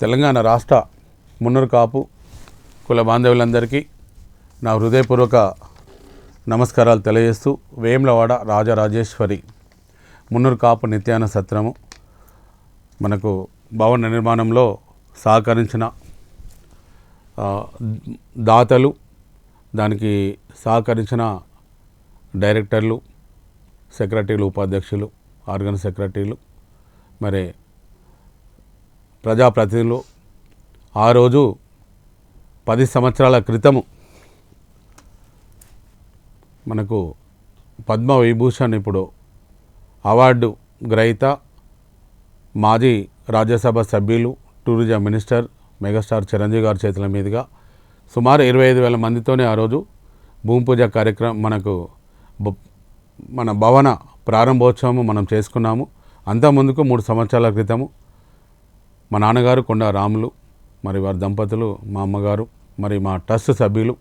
తెలంగాణ రాష్ట్ర మున్నూరు కాపు కుల బాంధవులందరికీ నా హృదయపూర్వక నమస్కారాలు తెలియజేస్తూ వేములవాడ రాజరాజేశ్వరి మున్నూరు కాపు నిత్యాన సత్రము మనకు భవన నిర్మాణంలో సహకరించిన దాతలు దానికి సహకరించిన డైరెక్టర్లు సెక్రటరీలు ఉపాధ్యక్షులు ఆర్గన్ సెక్రటరీలు మరి ప్రజాప్రతినిధులు. ఆ రోజు పది సంవత్సరాల క్రితము మనకు పద్మ విభూషణ్ ఇప్పుడు అవార్డు గ్రహీత మాజీ రాజ్యసభ సభ్యులు టూరిజం మినిస్టర్ మెగాస్టార్ చిరంజీవి గారి చేతుల మీదుగా సుమారు ఇరవై ఐదు వేల మందితోనే ఆ రోజు భూమి పూజ కార్యక్రమం మనకు మన భవన ప్రారంభోత్సవం మనం చేసుకున్నాము. అంతకుముందుకు మూడు సంవత్సరాల క్రితము మా నాన్నగారు కొండ రాములు మరి వారి దంపతులు మా అమ్మగారు మరి మా ట్రస్ట్ సభ్యులు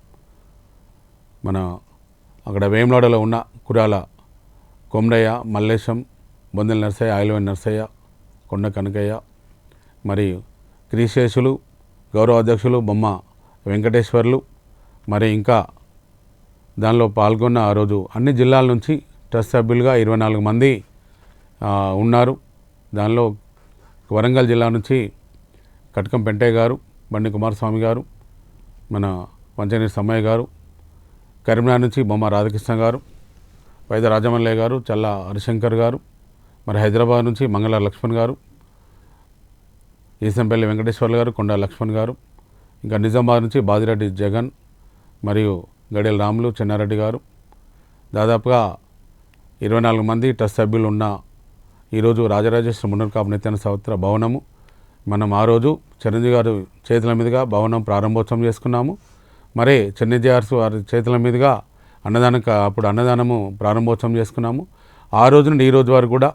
మన అక్కడ వేములాడలో ఉన్న కురాల కొమరయ్య మల్లేశం బొందెల నర్సయ్య ఆయిలవన్ నర్సయ్య కొండ కనకయ్య మరి క్రీశేషులు గౌరవ అధ్యక్షులు బొమ్మ వెంకటేశ్వర్లు మరి ఇంకా దానిలో పాల్గొన్న ఆ రోజు అన్ని జిల్లాల నుంచి ట్రస్ట్ సభ్యులుగా ఇరవై నాలుగు మంది ఉన్నారు. దానిలో వరంగల్ జిల్లా నుంచి కటకం పెంటయ్య గారు బండి కుమారస్వామి గారు మన పంచనీర్ సమ్మయ్య గారు కరీంనగర్ నుంచి బొమ్మ రాధాకృష్ణ గారు వైద్య రాజమల్లయ్య గారు చల్ల హరిశంకర్ గారు మరి హైదరాబాద్ నుంచి మంగళ లక్ష్మణ్ గారు ఈసంపల్లి వెంకటేశ్వర్లు గారు కొండ లక్ష్మణ్ గారు ఇంకా నిజామాబాద్ నుంచి బాదిరెడ్డి జగన్ మరియు గడియల రాములు చెన్నారెడ్డి గారు. దాదాపుగా ఇరవై నాలుగు మంది ట్రస్ట్ సభ్యులు ఉన్న ఈరోజు రాజరాజేశ్వర మున్నర్కాపు నిత్యాన సంవత్సర భవనము. మనం ఆ రోజు చిరంజీవి గారు చేతుల మీదుగా భవనం ప్రారంభోత్సవం చేసుకున్నాము. మరి చిరంజీవి గారు వారి చేతుల మీదుగా అన్నదానం అప్పుడు అన్నదానము ప్రారంభోత్సవం చేసుకున్నాము. ఆ రోజు నుండి ఈ రోజు వరకు కూడా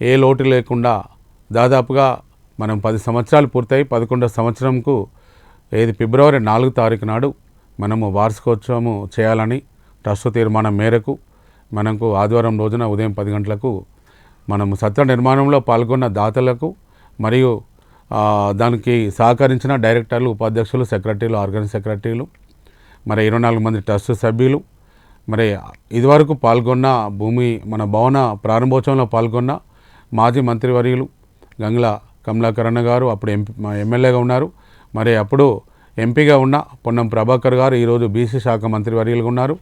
ఏ లోటు లేకుండా దాదాపుగా మనం పది సంవత్సరాలు పూర్తయి పదకొండవ సంవత్సరంకు ఏది ఫిబ్రవరి నాలుగు తారీఖు నాడు మనము వార్షికోత్సవము చేయాలని ట్రస్ట్ తీర్మానం మేరకు మనకు ఆదివారం రోజున ఉదయం పది గంటలకు మనము సత్ర నిర్మాణంలో పాల్గొన్న దాతలకు మరియు దానికి సహకరించిన డైరెక్టర్లు ఉపాధ్యక్షులు సెక్రటరీలు ఆర్గనైజ్ సెక్రటరీలు మరి ఇరవై నాలుగు మంది ట్రస్ట్ సభ్యులు మరి ఇదివరకు పాల్గొన్న భూమి మన భవన ప్రారంభోత్సవంలో పాల్గొన్న మాజీ మంత్రివర్యులు గంగ్ల కమలాకరణ గారు అప్పుడు ఎంపీ ఎమ్మెల్యేగా ఉన్నారు. మరి అప్పుడు ఎంపీగా ఉన్న పొన్నం ప్రభాకర్ గారు ఈరోజు బీసీ శాఖ మంత్రివర్యులుగా ఉన్నారు.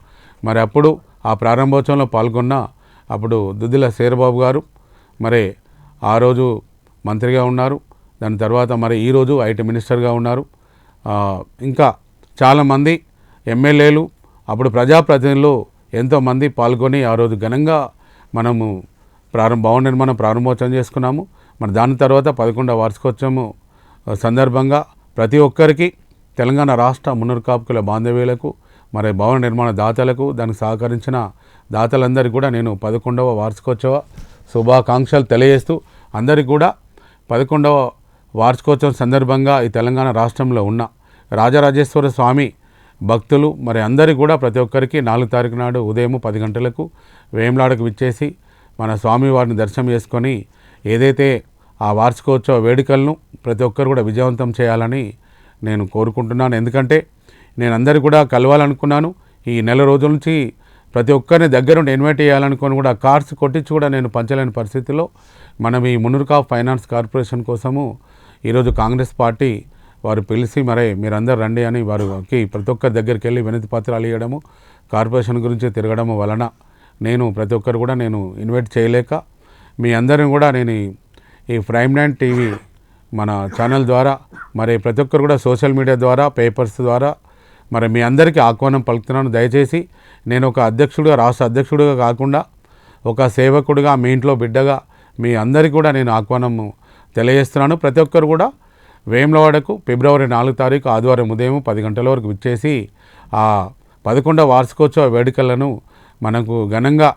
మరి అప్పుడు ఆ ప్రారంభోత్సవంలో పాల్గొన్న అప్పుడు దుద్దిల శేరబాబు గారు మరి ఆ రోజు మంత్రిగా ఉన్నారు. దాని తర్వాత మరి ఈరోజు ఐటీ మినిస్టర్గా ఉన్నారు. ఇంకా చాలామంది ఎమ్మెల్యేలు అప్పుడు ప్రజాప్రతినిధులు ఎంతోమంది పాల్గొని ఆ రోజు ఘనంగా మనము ప్రారంభ భవన నిర్మాణం ప్రారంభోత్సవం చేసుకున్నాము. మరి దాని తర్వాత పదకొండవ వార్షికోత్సవం సందర్భంగా ప్రతి ఒక్కరికి తెలంగాణ రాష్ట్ర మునర్కాపుకుల కాపుకుల బాంధవ్యులకు మరి భవన నిర్మాణ దాతలకు దానికి సహకరించిన దాతలందరికీ కూడా నేను పదకొండవ వార్షికోత్సవ శుభాకాంక్షలు తెలియజేస్తూ అందరికీ కూడా పదకొండవ వార్షికోత్సవం సందర్భంగా ఈ తెలంగాణ రాష్ట్రంలో ఉన్న రాజరాజేశ్వర స్వామి భక్తులు మరి అందరికీ కూడా ప్రతి ఒక్కరికి నాలుగు తారీఖు నాడు ఉదయం పది గంటలకు వేములాడకు విచ్చేసి మన స్వామివారిని దర్శనం చేసుకొని ఏదైతే ఆ వార్షికోత్సవ వేడుకలను ప్రతి ఒక్కరు కూడా విజయవంతం చేయాలని నేను కోరుకుంటున్నాను. ఎందుకంటే నేను అందరికీ కూడా కలవాలనుకున్నాను. ఈ నెల రోజుల నుంచి ప్రతి ఒక్కరిని దగ్గరుండి ఇన్వైట్ చేయాలనుకొని కూడా కార్స్ కొట్టించి కూడా నేను పంచలేని పరిస్థితిలో మనం ఈ మునుర్కా ఫైనాన్స్ కార్పొరేషన్ కోసము ఈరోజు కాంగ్రెస్ పార్టీ వారు పిలిచి మరే మీరందరూ రండి అని వారికి ప్రతి ఒక్కరి దగ్గరికి వెళ్ళి వినతి పత్రాలు ఇవ్వడము కార్పొరేషన్ గురించి తిరగడము వలన నేను ప్రతి ఒక్కరు కూడా నేను ఇన్వైట్ చేయలేక మీ అందరిని కూడా నేను ఈ- ఈ ప్రైమ్ నైన్ టీవీ మన ఛానల్ ద్వారా మరి ప్రతి ఒక్కరు కూడా సోషల్ మీడియా ద్వారా పేపర్స్ ద్వారా మరి మీ అందరికీ ఆహ్వానం పలుకుతున్నాను. దయచేసి నేను ఒక అధ్యక్షుడిగా రాష్ట్ర అధ్యక్షుడిగా కాకుండా ఒక సేవకుడిగా మీ ఇంట్లో బిడ్డగా మీ అందరికీ కూడా నేను ఆహ్వానం తెలియజేస్తున్నాను. ప్రతి ఒక్కరు కూడా వేములవాడకు ఫిబ్రవరి నాలుగు తారీఖు ఆదివారం ఉదయం పది గంటల వరకు విచ్చేసి ఆ పదకొండవ వార్షికోత్సవ వేడుకలను మనకు ఘనంగా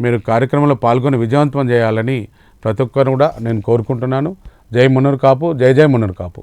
మీరు కార్యక్రమంలో పాల్గొని విజయవంతం చేయాలని ప్రతి ఒక్కరు కూడా నేను కోరుకుంటున్నాను. జై మున్నూరు కాపు జై జై మున్నూరు కాపు